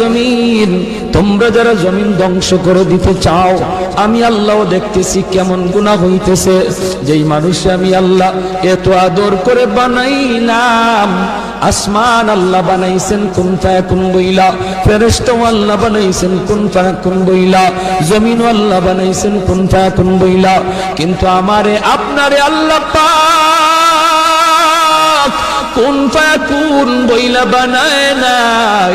জমিন, তোমরা যারা জমিন ধ্বংস করে দিতে চাও, আমি আল্লাহ দেখতেছি কেমন গুণা হইতেছে। যেই মানুষে আমি আল্লাহ এত আদর করে বানাইলাম, আসমান আল্লাহ বানাইছেন কোন ফায়াকুন বইলা? ফেরেশতাও আল্লাহ বানাইছেন কোন ফায়াকুন বইলা? জমিন আল্লাহ বানাইছেন কোন ফায়াকুন বইলা? কিন্তু আমারে, আপনারে আল্লাহ পাক কোন ফায়াকুন বইলা বানায় নাই?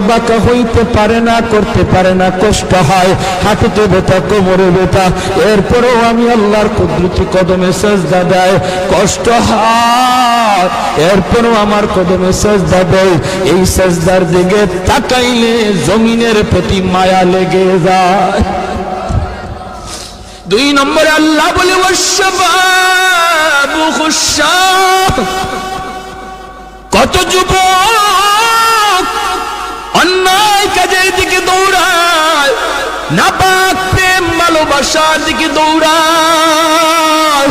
বাঁকা হইতে পারে না, করতে পারে না, কষ্ট হয়। হাঁটুতে কোমরে এরপরেও আমি আল্লাহর কদমে সেজদা দেয়। কষ্ট হয়। এরপরেও আমার কদমে সেজদা দেয়। এই সেজদার দিকে তাকাইলে জমিনের প্রতি মায়া লেগে যায়। দুই নম্বরে আল্লাহ বলে নাপাক প্রেম ভালোবাসার দিকে দৌড়ায়।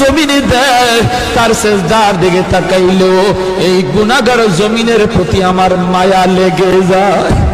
জমিনে দেয় তার সেজদার দিকে তাকাইলেও এই গুণাগার জমিনের প্রতি আমার মায়া লেগে যায়।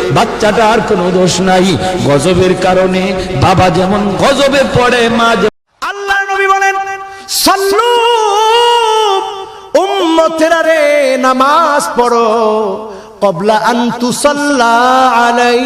বাচ্চাটার কোনো দোষ নাই। গজবের কারণে বাবা যেমন গজবে পড়ে, মা আল্লাহ নবী বলেন, সাল্লু উম্মতেরা রে, নামাজ পড়ো, কবলা আন্তু সাল্লা আলাই